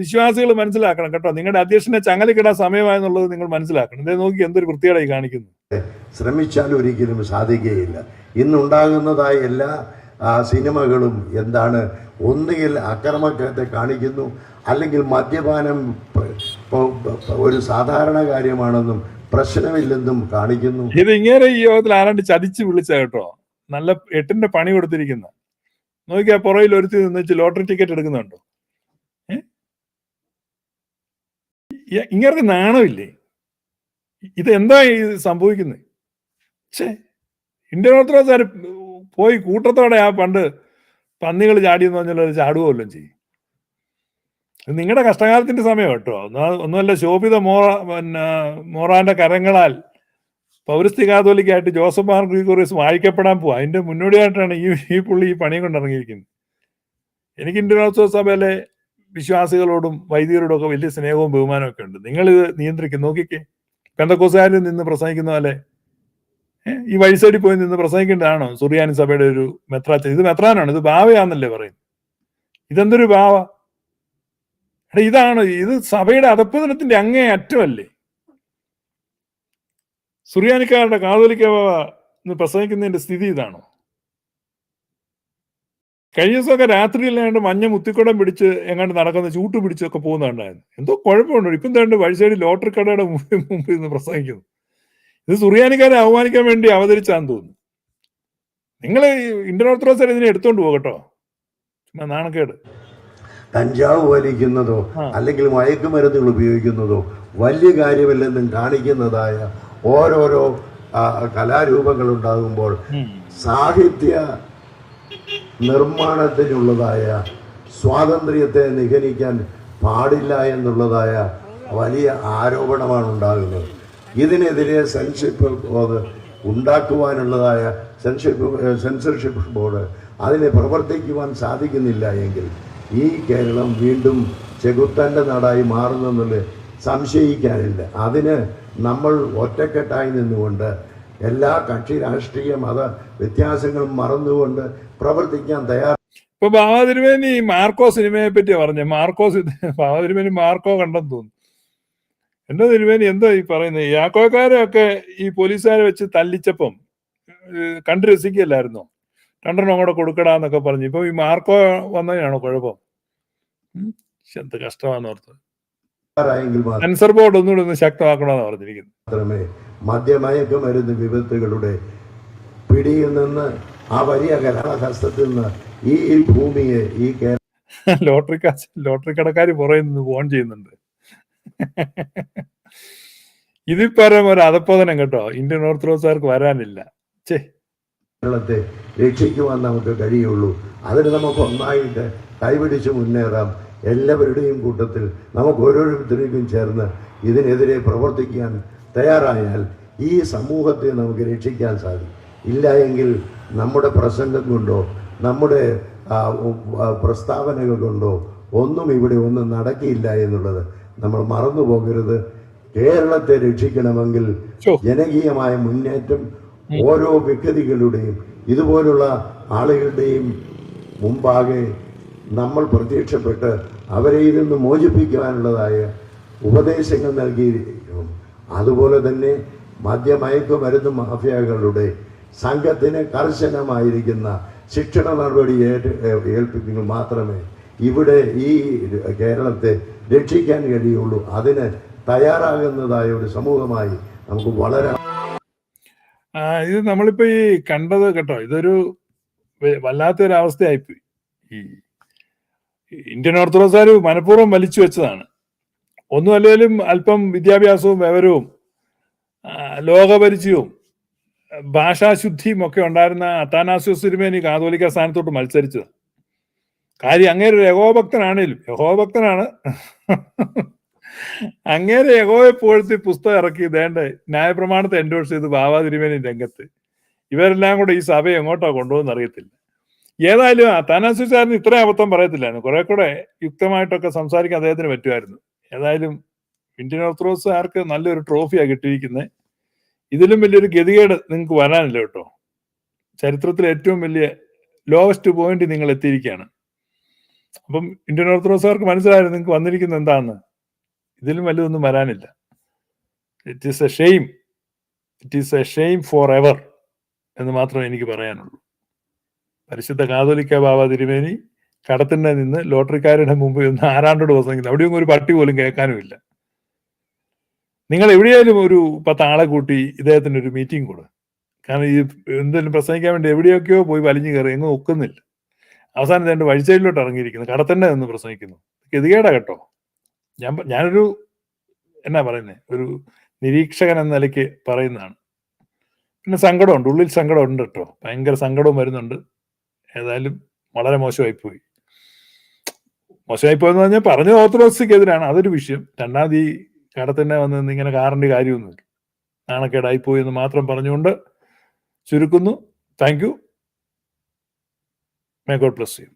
വിശ്വാസികൾ മനസ്സിലാക്കണം കേട്ടോ. നിങ്ങളുടെ അധ്യക്ഷനെ ചങ്ങലിക്കിടാൻ സമയമായെന്നുള്ളത് നിങ്ങൾ മനസ്സിലാക്കണം. ഇതേ നോക്കി എന്തൊരു വൃത്തിയായി കാണിക്കുന്നു. ശ്രമിച്ചാൽ ഒരിക്കലും സാധിക്കുകയില്ല. ഇന്നുണ്ടാകുന്നതായ എല്ലാ സിനിമകളും എന്താണ് ഒന്നുകിൽ അക്രമത്തെ കാണിക്കുന്നു അല്ലെങ്കിൽ മദ്യപാനം ഒരു സാധാരണ കാര്യമാണെന്നും പ്രശ്നമില്ലെന്നും കാണിക്കുന്നു. ഇത് ഇങ്ങനെ ഈ യോഗത്തിൽ ആരാണ്ട് ചതിച്ച് വിളിച്ച കേട്ടോ. നല്ല എട്ടിന്റെ പണി കൊടുത്തിരിക്കുന്ന. നോക്കിയാ പുറയിൽ ഒരുത്തി നിന്ന് ലോട്ടറി ടിക്കറ്റ് എടുക്കുന്നുണ്ടോ? ഇങ്ങനെ നാണമില്ലേ? ഇത് എന്താ സംഭവിക്കുന്നത് ഛേ ഇന്ത്യൻ ഓർത്തഡോക്സ് പോയി കൂട്ടത്തോടെ ആ പണ്ട് പന്നികൾ ചാടിയെന്ന് പറഞ്ഞാൽ ചാടുകയല്ലോ ചെയ്യും. നിങ്ങളുടെ കഷ്ടകാലത്തിന്റെ സമയം കേട്ടോ. ഒന്നാ- ഒന്നുമല്ല ശോഭിത മോറ പിന്നെ മോറാന്റെ കരങ്ങളാൽ പൗരസ്ത്യ കാതോലിക്കായിട്ട് ജോസഫ് മാർ ഗ്രിഗോറിയസ് വായിക്കപ്പെടാൻ പോവാ. അതിന്റെ മുന്നോടിയായിട്ടാണ് ഈ ഈ പുള്ളി ഈ പണി കൊണ്ടിറങ്ങിയിരിക്കുന്നത്. എനിക്ക് ഇന്ത്യൻ സഭയിലെ വിശ്വാസികളോടും വൈദികരോടും ഒക്കെ വലിയ സ്നേഹവും ബഹുമാനവും ഒക്കെ ഉണ്ട്. നിങ്ങളിത് നിയന്ത്രിക്കും. നോക്കിക്കേ. പെന്തക്കോസുകാരിൽ നിന്ന് പ്രസംഗിക്കുന്ന പോലെ ഈ വഴിസൈഡിൽ പോയി നിന്ന് പ്രസംഗിക്കേണ്ടതാണോ? സുറിയാനി സഭയുടെ ഒരു മെത്രാച്ച ഇത് മെത്രാനാണ്. ഇത് ഭാവയാന്നല്ലേ പറയുന്നത്. ഇതെന്തൊരു ഭാവ എടാ ഇതാണ് ഇത് സഭയുടെ അധപ്പതനത്തിന്റെ അങ്ങേ അറ്റമല്ലേ സുറിയാനിക്കാരുടെ കാതോലിക്ക എന്ന് പ്രസംഗിക്കുന്നതിന്റെ സ്ഥിതി ഇതാണോ? കഴിഞ്ഞ ദിവസമൊക്കെ രാത്രിയിലാണ്ട് മഞ്ഞ മുത്തിക്കുടം പിടിച്ച് എങ്ങാണ്ട് നടക്കുന്ന ചൂട്ട് പിടിച്ചൊക്കെ പോകുന്നുണ്ടായിരുന്നു. എന്തോ കുഴപ്പമുണ്ടോ. ഇപ്പം തേണ്ട വഴി സൈഡിൽ ലോട്ടറി കടയുടെ മുമ്പിൽ മുമ്പിൽ നിന്ന് പ്രസംഗിക്കുന്നു. ഇത് സുറിയാനിക്കാരെ അവമാനിക്കാൻ വേണ്ടി അവതരിച്ചാന്ന് തോന്നുന്നു. നിങ്ങൾ ഇന്റർ ഓർത്തഡോക്സ് ഇതിനെ എടുത്തോണ്ട് പോകട്ടോ. ചുമ്മാ നാണക്കേട്. കഞ്ചാവ് വലിക്കുന്നതോ. അല്ലെങ്കിൽ മയക്കുമരുന്നുകൾ ഉപയോഗിക്കുന്നതോ വലിയ കാര്യമില്ലെന്നും കാണിക്കുന്നതായ ഓരോരോ കലാരൂപങ്ങൾ ഉണ്ടാകുമ്പോൾ. സാഹിത്യ നിർമ്മാണത്തിനുള്ളതായ സ്വാതന്ത്ര്യത്തെ നിഗനിക്കാൻ പാടില്ല എന്നുള്ളതായ വലിയ ആരോപണമാണ് ഉണ്ടാകുന്നത് ഇതിനെതിരെ സെൻഷിപ്പ് ഉണ്ടാക്കുവാനുള്ളതായ സെൻഷിപ്പ് സെൻസർഷിപ്പ് ബോർഡ് അതിനെ പ്രവർത്തിക്കുവാൻ സാധിക്കുന്നില്ല എങ്കിൽ ഈ കേരളം വീണ്ടും ചെകുത്തന്റെ നാടായി മാറുന്നെന്നുള്ള സംശയിക്കാനില്ല. അതിന് നമ്മൾ ഒറ്റക്കെട്ടായി നിന്നുകൊണ്ട് എല്ലാ കക്ഷി രാഷ്ട്രീയ മത വ്യത്യാസങ്ങളും മറന്നുകൊണ്ട് പ്രവർത്തിക്കാൻ തയ്യാർ ഇപ്പൊ ബാബാതിരുമേനി മാർക്കോ സിനിമയെ പറ്റി പറഞ്ഞു. മാർക്കോസ് ഇത് ബാബാതിരുമേനി മാർക്കോ കണ്ടെന്ന് തോന്നുന്നു. എന്റെ തിരുമേനി? എന്താ ഈ പറയുന്നത് യാക്കോക്കാരെയൊക്കെ ഈ പോലീസുകാരെ വെച്ച് തല്ലിച്ചപ്പം കണ്ടു രസിക്കല്ലായിരുന്നോ രണ്ടെണ്ണം കൂടെ കൊടുക്കടാ എന്നൊക്കെ പറഞ്ഞു. ഇപ്പൊ ഈ മാർക്കോ വന്നതിനാണോ കുഴപ്പം? എന്ത് കഷ്ടമാന്ന് ഓർത്ത്. സെൻസർ ബോർഡ് ഒന്നുകൂടെ ഒന്ന് ശക്തമാക്കണമെന്ന് പറഞ്ഞിരിക്കുന്നു മാത്രമേ മദ്യമയക്കുമരുന്ന് വിപത്തുകളുടെ പിടിയിൽ നിന്ന് ആ വലിയ കലാഹസ്തത്തിൽ നിന്ന് ഈ ഭൂമിയെ ഈ *laughs* ലോട്ടറി കാശ് ലോട്ടറി കടക്കാർ പുറകിൽ നിന്ന് ഫോൺ ചെയ്യുന്നുണ്ട്. *laughs* ഇതിൽ പരം ഒരു അധപ്പതനം കേട്ടോ. ഇന്ത്യൻ ഓർത്തഡോക്സുകാർക്ക് വരാനില്ല. ചേ കേരളത്തെ രക്ഷിക്കുവാൻ നമുക്ക് കഴിയുള്ളൂ. അതിന് നമുക്ക് ഒന്നായിട്ട് കൈപിടിച്ച് മുന്നേറാം. എല്ലാവരുടെയും കൂട്ടത്തിൽ നമുക്ക് ഓരോരുത്തരേക്കും ചേർന്ന് ഇതിനെതിരെ പ്രവർത്തിക്കാൻ തയ്യാറായാൽ ഈ സമൂഹത്തെ നമുക്ക് രക്ഷിക്കാൻ സാധിക്കും. ഇല്ല എങ്കിൽ നമ്മുടെ പ്രസംഗം കൊണ്ടോ നമ്മുടെ പ്രസ്താവനകൾ കൊണ്ടോ ഒന്നും ഇവിടെ ഒന്നും നടക്കില്ല എന്നുള്ളത് നമ്മൾ മറന്നു പോകരുത് കേരളത്തെ രക്ഷിക്കണമെങ്കിൽ. ജനകീയമായ മുന്നേറ്റം ഓരോ വ്യക്തികളുടെയും ഇതുപോലുള്ള ആളുകളുടെയും മുമ്പാകെ നമ്മൾ പ്രത്യക്ഷപ്പെട്ട് അവരെ ഇതിൽ നിന്ന് മോചിപ്പിക്കുവാനുള്ളതായ ഉപദേശങ്ങൾ നൽകിയിരിക്കും അതുപോലെ തന്നെ മദ്യമയക്കുമരുന്ന് മാഫിയകളുടെ സംഘത്തിന് കർശനമായിരിക്കുന്ന ശിക്ഷണ നടപടി ഏറ്റ് ഏൽപ്പിക്കുമെങ്കിൽ മാത്രമേ ഇവിടെ ഈ കേരളത്തെ രക്ഷിക്കാൻ കഴിയുള്ളൂ. അതിന് തയ്യാറാകുന്നതായ ഒരു സമൂഹമായി നമുക്ക് വളരെ. ആ, ഇത് നമ്മളിപ്പോ ഈ കണ്ടത് കേട്ടോ ഇതൊരു വല്ലാത്തൊരു അവസ്ഥയായിപ്പോയി ഈ ഇന്ത്യൻ ഓർത്തഡോക്സുകാർ മനഃപൂർവം വലിച്ചു വെച്ചതാണ്. ഒന്നും അല്ലെങ്കിലും അല്പം വിദ്യാഭ്യാസവും വിവരവും ലോകപരിചയവും ഭാഷാശുദ്ധിയും ഒക്കെ ഉണ്ടായിരുന്ന അത്താനാസ്യോ തിരുമേനി കാതോലിക്ക സ്ഥാനത്തോട്ട് മത്സരിച്ചത്. കാര്യം അങ്ങനെ ഒരു യഹോഭക്തനാണേലും യഹോഭക്തനാണ്. അങ്ങേരെ യഹോയെ പുകഴ്ത്തി പുസ്തകം ഇറക്കി ദേണ്ട ന്യായപ്രമാണത്തെ എൻഡോഴ്സ് ചെയ്ത് ബാബാ തിരുമേനി രംഗത്ത്. ഇവരെല്ലാം കൂടെ ഈ സഭയെ എങ്ങോട്ടാ കൊണ്ടുപോകുന്ന അറിയത്തില്ല. ഏതായാലും താനാസുചാരന് ഇത്ര അബദ്ധം പറയത്തില്ലായിരുന്നു. കുറെ കൂടെ യുക്തമായിട്ടൊക്കെ സംസാരിക്കാൻ അദ്ദേഹത്തിന് പറ്റുമായിരുന്നു. ഏതായാലും ഇന്ത്യൻ ഓർത്തഡോക്സ് ആർക്ക് നല്ലൊരു ട്രോഫിയാണ് കിട്ടിയിരിക്കുന്നത് ഇതിലും വലിയൊരു ഗതികേട് നിങ്ങൾക്ക് വരാനില്ല കേട്ടോ. ചരിത്രത്തിലെ ഏറ്റവും വലിയ ലോവസ്റ്റ് പോയിന്റ് നിങ്ങൾ എത്തിയിരിക്കുകയാണ്. അപ്പം ഇന്ത്യൻ ഓർത്തഡോക്സുകാർക്ക് മനസ്സിലായിരുന്നു നിങ്ങൾക്ക് വന്നിരിക്കുന്നത് എന്താണെന്ന് ഇതിലും വലുതൊന്നും വരാനില്ല. It is a shame it is a shame for ever എന്ന് മാത്രമേ എനിക്ക് പറയാനുള്ളൂ. പരിശുദ്ധ കാതോലിക്ക ബാബ തിരുമേനി കടത്തിന്റെ നിന്ന് ലോട്ടറിക്കാരുടെ മുമ്പ് ഒന്ന് ആരാണ്ട് ദിവസം അവിടെയൊന്നും ഒരു പട്ടി പോലും കേൾക്കാനുമില്ല. നിങ്ങൾ എവിടെയായാലും ഒരു പത്ത് ആളെ കൂട്ടി ഇദ്ദേഹത്തിന് ഒരു മീറ്റിംഗ് കൂടെ. കാരണം ഈ എന്തെങ്കിലും പ്രസംഗിക്കാൻ വേണ്ടി എവിടെയൊക്കെയോ പോയി വലിഞ്ഞു കയറി എങ്ങും ഒക്കുന്നില്ല. അവസാനം രണ്ട് വഴിച്ചേലിലോട്ട് ഇറങ്ങിയിരിക്കുന്നു കടത്തന്നെ നിന്ന് പ്രസംഗിക്കുന്നു. ഗതികേടാ കേട്ടോ. ഞാൻ ഞാനൊരു എന്നാ പറയുന്നത് ഒരു നിരീക്ഷകൻ എന്ന നിലയ്ക്ക് പറയുന്നതാണ്. പിന്നെ സങ്കടമുണ്ട് ഉള്ളിൽ സങ്കടമുണ്ട് കേട്ടോ. ഭയങ്കര സങ്കടവും വരുന്നുണ്ട്. ഏതായാലും വളരെ മോശമായിപ്പോയി. മോശമായിപ്പോയെന്ന് പറഞ്ഞാൽ പറഞ്ഞ ഓർത്തഡോക്സിക്കെതിരാണ്. അതൊരു വിഷയം. രണ്ടാമത് ഈ കടത്തന്നെ വന്ന് ഇങ്ങനെ കാറിന്റെ കാര്യമൊന്നുമില്ല നാണക്കേടായിപ്പോയി എന്ന് മാത്രം പറഞ്ഞുകൊണ്ട് ചുരുക്കുന്നു. Thank you. May God bless you.